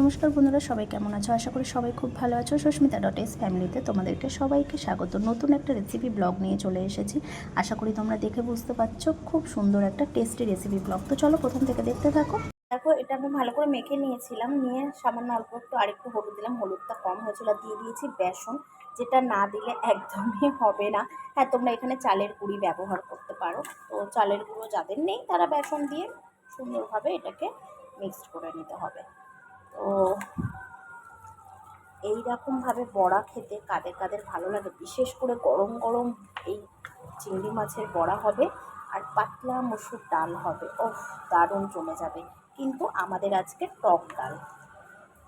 নমস্কার বন্ধুরা, সবাই কেমন আছো? আশা করি সবাই খুব ভালো আছো। সুস্মিতা ডট এস ফ্যামিলিতে তোমাদেরকে সবাইকে স্বাগত। নতুন একটা রেসিপি ব্লগ নিয়ে চলে এসেছি। আশা করি তোমরা দেখে বুঝতে পারছ, খুব সুন্দর একটা টেস্টি রেসিপি ব্লগ তো চলো প্রথম থেকে দেখতে থাকো। দেখো, এটা আমি ভালো করে মেখে নিয়েছিলাম। নিয়ে সামান্য অল্প একটু আরেকটু হলুদ দিলাম। হলুদটা কম হয়েছিল দিয়ে দিয়েছি বেসন, যেটা না দিলে একদমই হবে না। হ্যাঁ তোমরা এখানে চালের গুঁড়ি ব্যবহার করতে পারো। তো চালের গুঁড়ো যাদের নেই, তারা বেসন দিয়ে সুন্দরভাবে এটাকে মিক্সড করে নিতে হবে। তো এই রকমভাবে বড়া খেতে কাদের কাদের ভালো লাগে? বিশেষ করে গরম গরম এই চিংড়ি মাছের বড়া হবে আর পাতলা মসুর ডাল হবে। ও দারুণ জমে যাবে। কিন্তু আমাদের আজকে টক ডাল।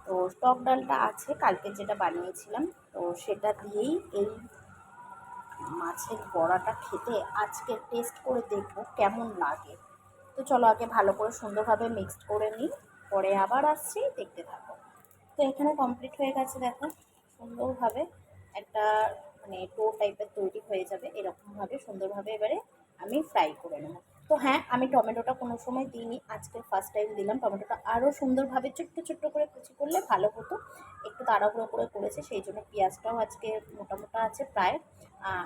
তো টক ডালটা আছে, কালকে যেটা বানিয়েছিলাম। তো সেটা দিয়েই এই মাছের বড়াটা খেতে আজকে টেস্ট করে দেখব কেমন লাগে। তো চলো আগে ভালো করে সুন্দরভাবে মিক্সড করে নিই। পরে আবার আসছি, দেখতে থাকো। তো এখানে কমপ্লিট হয়ে গেছে, দেখো। সুন্দরভাবে একটা মানে টো টাইপের তৈরি হয়ে যাবে, এরকমভাবে সুন্দরভাবে এবারে আমি ফ্রাই করে নেব। তো হ্যাঁ আমি টমেটোটা কোনো সময় দিইনি, আজকে ফার্স্ট টাইম দিলাম। টমেটোটা আরও সুন্দরভাবে ছোট্ট ছোট্ট করে কুচি করলে ভালো হতো। একটু তাড়াহুড়ো করে করেছে, সেই জন্য পেঁয়াজটাও আজকে মোটা মোটা আছে প্রায়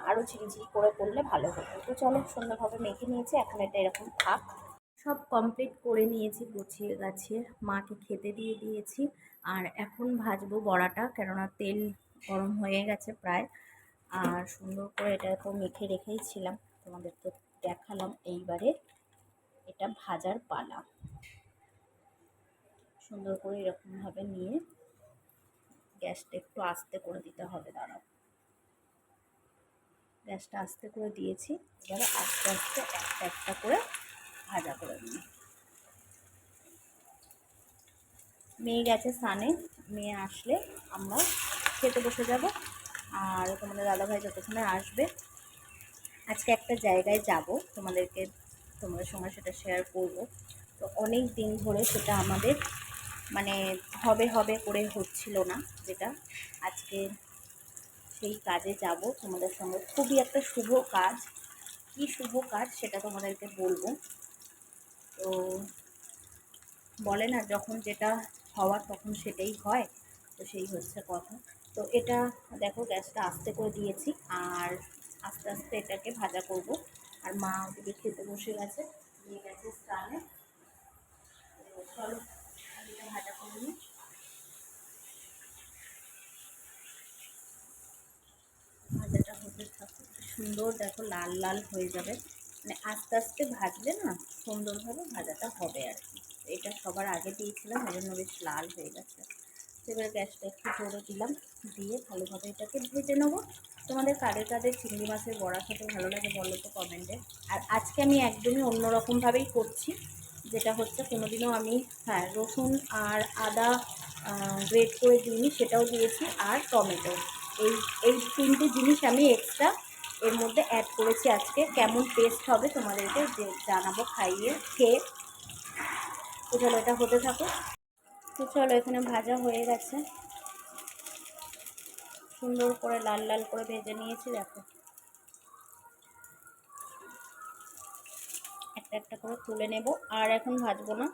আরও ঝিরিঝিরি করে করলে ভালো হতো। তো চলো, সুন্দরভাবে মেখে নিয়েছি, এখন এটা এরকম থাক। সব কমপ্লিট করে নিয়েছি, গুছিয়ে গাছিয়ে, মাকে খেতে দিয়ে দিয়েছি। আর এখন ভাজবো বড়াটা, কেননা তেল গরম হয়ে গেছে প্রায়। আর সুন্দর করে এটা তো মেখে রেখেই ছিলাম তোমাদের তো দেখালাম এইবারে এটা ভাজার পালা। সুন্দর করে এরকমভাবে নিয়ে গ্যাসটা একটু আস্তে করে দিতে হবে, দাঁড়াও। গ্যাসটা আস্তে করে দিয়েছি, এবারে আস্তে আস্তে একটা একটা করে ভাজা করে নিই মেয়ে গেছে স্নানে, মেয়ে আসলে আমরা খেতে বসে যাব। আর তোমাদের দাদাভাই যতক্ষণে আসবে, আজকে একটা জায়গায় যাব, তোমাদেরকে তোমাদের সঙ্গে সেটা শেয়ার করব। তো অনেক দিন ধরে সেটা আমাদের মানে হবে হবে করে হচ্ছিল না যেটা। আজকে সেই কাজে যাব, তোমাদের সঙ্গে। খুবই একটা শুভ কাজ। কি শুভ কাজ সেটা তোমাদেরকে বলব। তো বলে না, যখন যেটা হওয়ার তখন সেটাই হয়, তো সেই হচ্ছে কথা। তো এটা দেখো গ্যাসটা আস্তে করে দিয়েছি, আর আস্তে আস্তে এটাকে ভাজা করব। আর মা ওদিকে খেতে বসে গেছে, দিয়ে গেছে স্নানে। চলো ভাজা করে নিই। ভাজাটা হতে থাকুক, সুন্দর দেখো লাল লাল হয়ে যাবে। মানে আস্তে আস্তে ভাজলে না সুন্দরভাবে ভাজাটা হবে আর কি। এটা সবার আগে দিয়েছিলাম ওই জন্য বেশ লাল হয়ে গেছে। এবার গ্যাসটা একটু জোরে দিলাম, দিয়ে ভালোভাবে এটাকে ভেজে নেব। তোমাদের কাদের কাদের চিংড়ি মাছের বড়া খেতে ভালো লাগে বলো তো কমেন্টে। আর আজকে আমি একদমই অন্যরকমভাবেই করছি, যেটা হচ্ছে কোনোদিনও আমি হ্যাঁ রসুন আর আদা গ্রেট করে দিইনি, সেটাও দিয়েছি, আর টমেটো। এই এই তিনটে জিনিস আমি এক্সট্রা এর মধ্যে অ্যাড করেছি আজকে। কেমন টেস্ট হবে তোমাদেরকে যে জানাব খাইয়ে, খেয়ে। তো চলো এটা হতে থাকো তো চলো এখানে ভাজা হয়ে গেছে। সুন্দর করে লাল লাল করে ভেজে নিয়েছি, দেখো। একটা একটা করে তুলে নেব। আর এখন ভাজবো না।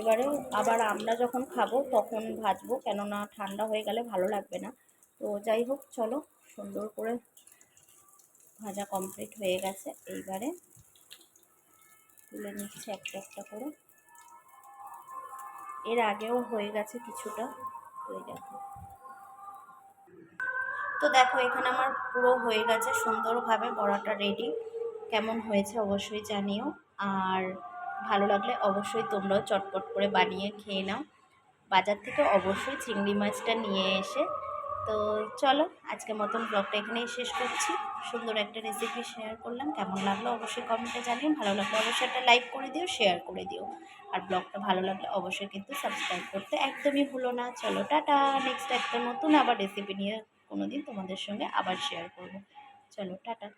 এবারে আবার আমরা যখন খাব তখন ভাজবো, কেননা ঠান্ডা হয়ে গেলে ভালো লাগবে না। তো যাই হোক, চলো সুন্দর করে ভাজা কমপ্লিট হয়ে গেছে। এইবারে তুলে নিচ্ছে একটা একটা করে। এর আগেও হয়ে গেছে কিছুটা। ওই দেখো। তো দেখো, এখানে আমার পুরো হয়ে গেছে সুন্দরভাবে বড়াটা রেডি কেমন হয়েছে অবশ্যই জানিও। আর ভালো লাগলে অবশ্যই তোমরাও চটপট করে বানিয়ে খেয়ে নাও। বাজার থেকে অবশ্যই চিংড়ি মাছটা নিয়ে এসে। তো চলো আজকে মতন ব্লগটা এখানেই শেষ করছি। সুন্দর একটা রেসিপি শেয়ার করলাম। কেমন লাগল অবশ্যই কমেন্টে জানিও। ভালো লাগলে অবশ্যই একটা লাইক করে দিও শেয়ার করে দিও। আর ব্লগটা ভালো লাগলে অবশ্যই কিন্তু সাবস্ক্রাইব করতে একদমই ভুলো না। চলো, টাটা। নেক্সট একটা নতুন আবার রেসিপি নিয়ে কোনো দিন তোমাদের সঙ্গে আবার শেয়ার করব। চলো, টাটা।